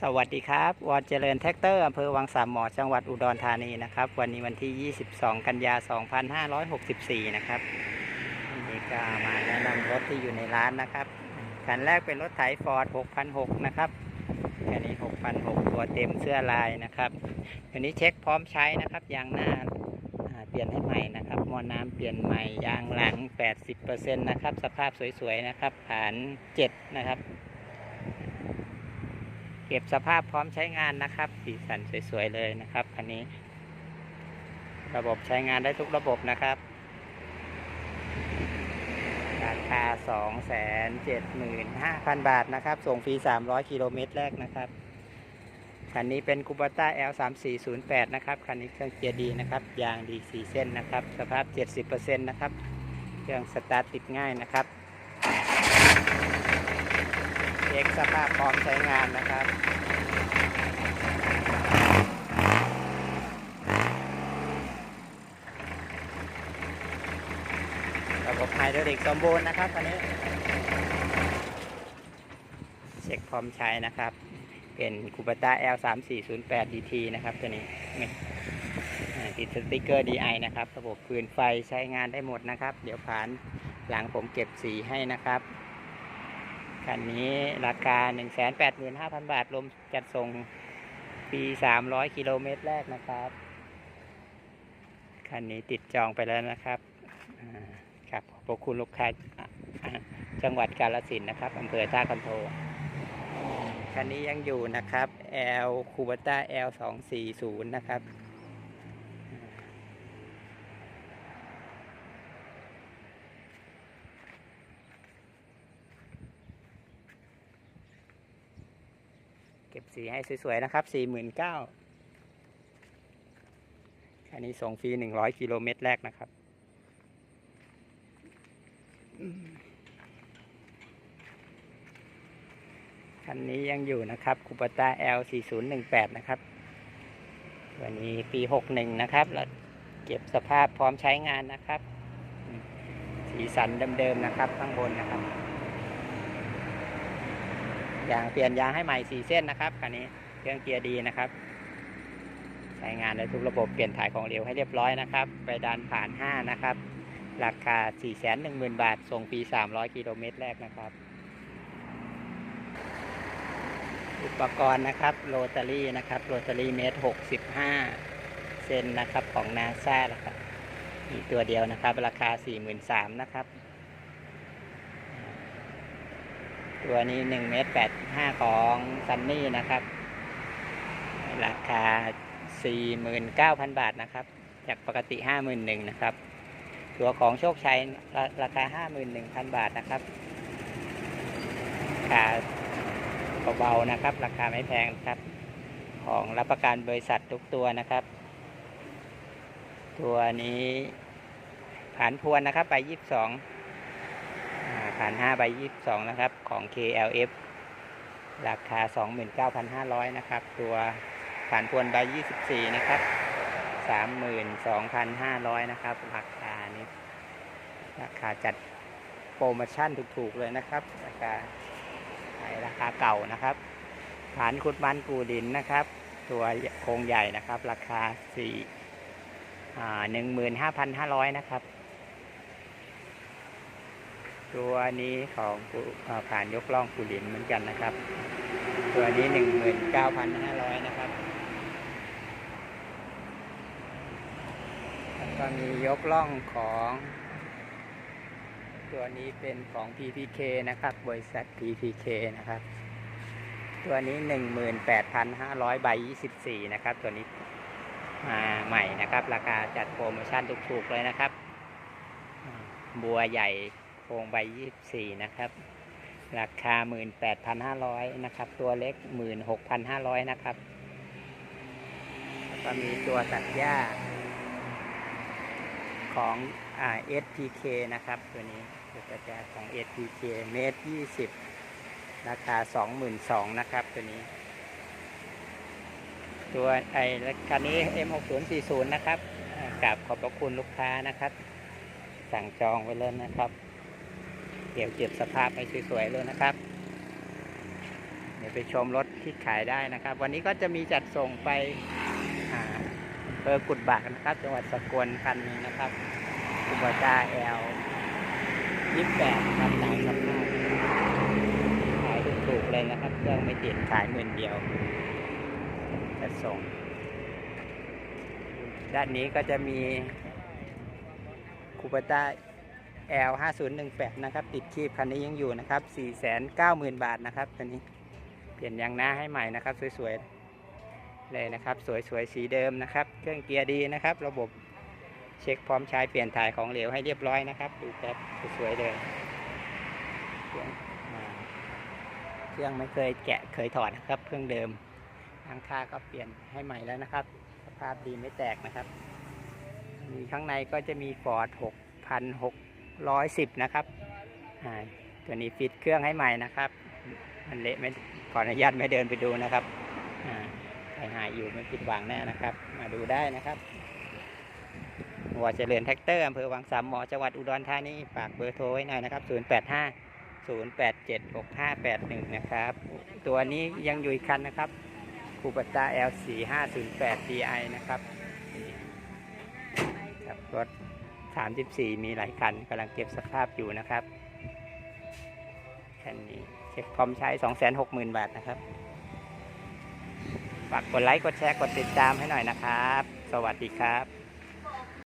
สวัสดีครับวอนเจริญแท็กเตอร์อำเภอวังสามหมอจังหวัดอุดรธานีนะครับ วันนี้วันที่ 22 กันยา 2564 นะครับวันนี้ก็มาแนะนำรถที่อยู่ในร้านนะครับคันแรกเป็นรถไถฟอร์ด6,600นะครับคันนี้6,600ตัวเต็มเสื้อลายนะครับคันนี้เช็คพร้อมใช้นะครับยางหน้าเปลี่ยนให้ใหม่นะครับมอน้ำเปลี่ยนใหม่ยางหลัง 80%นะครับสภาพสวยๆนะครับผ่าน 7 นะครับ เก็บสภาพพร้อมใช้งานนะครับ สีสันสวยๆเลยนะครับคันนี้ ระบบใช้งานได้ทุกระบบนะครับ ราคา 275,000 บาทนะครับ ส่งฟรี 300 กิโลเมตรแรกนะครับคันนี้เป็นคูปต้า L 3 4 0 8 นะครับ คันนี้เครื่องเกียร์ดีนะครับ ยางดี 4 เส้นนะครับ สภาพ 70%นะครับ เครื่องสตาร์ทติดง่ายนะครับ เช็คสภาพพร้อมใช้งานนะครับระบบไฮดรอลิกสมบูรณ์นะครับคันนี้ เช็คพร้อมใช้นะครับ เป็นคูปต้า L 3 4 0 8 DT นะครับตัวนี้ติดสติกเกอร์ DI นะครับ ระบบฟืนไฟใช้งานได้หมดนะครับ เดี๋ยวผ่านหลังผมเก็บสีให้นะครับ คันนี้ราคา 185,000 บาทรวมจัดส่งปี 300 กิโลเมตรแรกนะครับ คันนี้ติดจองไปแล้วนะครับครับขอบพระคุณลูกค้าจังหวัดกาฬสินนะครับอำเภอท่าคันโท คันนี้ยังอยู่นะครับ L คูบต้า L 2 4 0 นะครับ ก็บสีให้สวยๆนะครับ49,000คันนี้ส่งฟรี100กิโลเมตรแรกนะครับคันนี้ยังอยู่นะครับคูปต้า L 4018นะครับ วันนี้ปี 61 นะครับแล้วเก็บสภาพพร้อมใช้งานนะครับ สีสันเดิมๆนะครับ ข้างบนนะครับ ยางเปลี่ยนยางให้ใหม่4เส้นนะครับคันนี้เครื่องเกียร์ดีนะครับใช้งานได้ทุกระบบเปลี่ยนถ่ายของเหลวให้เรียบร้อยนะครับ ไปดันผ่าน 5 นะครับ ราคา 410,000 บาท ส่งปี 300 กิโลเมตรแรกนะครับ อุปกรณ์นะครับโรตารี่นะครับโรตารี่เมตร 65 เซนนะครับของนาซานะครับมีตัวเดียวนะครับ ราคา 43,000นะครับ ตัวนี้1เมตร85ของซันนี่นะครับ ราคา49,000บาทนะครับ จากปกติ51,000นหนึ่งนะครับ ตัวของโชคชัยราราคา51,000บาทนะครับราคาเบาๆนะครับ ราคาไม่แพงนะครับ ของรับประกันบริษัททุกตัวนะครับ ตัวนี้ผ่านพวนนะครับไป22อ่า ผ่าน5ใบ22 นะครับ ของ KLF ราคา 29,500 นะครับ ตัวผ่านพวนใบ24 นะครับ 32,500 นะครับ ราคานี้ ราคาจัดโปรโมชั่นถูกๆเลยนะครับ ราคาขายราคาเก่านะครับ ฐานขุดมันกูดินนะครับ ตัวโครงใหญ่นะครับ ราคาสี่อ่าหนึ่งหมื่นห้าพันห้าร้อยนะครับ ตัวนี้ของผ่านยกล่องกูดินเหมือนกันนะครับ ตัวนี้หนึ่งหมื่นเก้าพันห้าร้อยนะครับแล้วก็มียกล่องของ ตัวนี้เป็นของ PPK นะครับ บริษัท PPK นะครับ ตัวนี้18,500ใบ24นะครับ ตัวนี้มาใหม่นะครับ ราคาจัดโปรโมชั่นถูกๆเลยนะครับ บัวใหญ่ โครงใบ24นะครับ ราคา18,500นะครับ ตัวเล็ก16,500นะครับแล้วก็มีตัวตัดหญ้า ของอ่า SPK นะครับ ตัวนี้ตัวตัดหญ้าของ SPK เมตร20ราคา22,000นะครับ ตัวนี้ ตัวไอ้คันนี้ M6040 นะครับกราบขอบพระคุณลูกค้านะครับ สั่งจองไว้เลยนะครับ เดี๋ยวเก็บสภาพให้สวยๆเลยนะครับ เดี๋ยวไปชมรถที่ขายได้นะครับ วันนี้ก็จะมีจัดส่งไปอ่าอำเภอกุดบากนะครับ จังหวัดสกลคันนี้นะครับคูบาต้าแอลยี่แปดครับตามสภาพขายถูกๆเลยนะครับ เครื่องไม่ติดขายหมื่นเดียวจัดส่ง ด้านนี้ก็จะมีคูปต้า L 5018นะครับ ติดคีบคันนี้ยังอยู่นะครับ 490,000 บาทนะครับตัวนี้ เปลี่ยนยางหน้าให้ใหม่นะครับ สวยๆ เลยนะครับ สวยๆ สีเดิมนะครับ เครื่องเกียร์ดีนะครับ ระบบเช็คพร้อมใช้เปลี่ยนถ่ายของเหลวให้เรียบร้อยนะครับ ดูแป๊บสวยๆ เลยเครื่องเครื่องไม่เคยแกะเคยถอดนะครับ เครื่องเดิมทางค่าก็เปลี่ยนให้ใหม่แล้วนะครับ สภาพดีไม่แตกนะครับ มีข้างในก็จะมีฟอร์ด 6,610นะครับตัวนี้ฟิตเครื่องให้ใหม่นะครับ มันเละไม่ขออนุญาตไม่เดินไปดูนะครับใครหายอยู่ไม่ผิดหวังแน่นะครับ มาดูได้นะครับหัวเจริญแท็กเตอร์อำเภอวังสามหมอจังหวัดอุดรธานีฝากเบอร์โทรไว้หน่อยนะครับ 085 087 6581นะครับ ตัวนี้ยังอยู่อีกคันนะครับคูปต้า L4508 DI นะครับครับรถ 34 มีหลายคันกำลังเก็บสภาพอยู่นะครับคันนี้เช็คคอมใช้ 260,000 บาทนะครับ ฝากกดไลค์ กดแชร์ กดติดตามให้หน่อยนะครับ สวัสดีครับ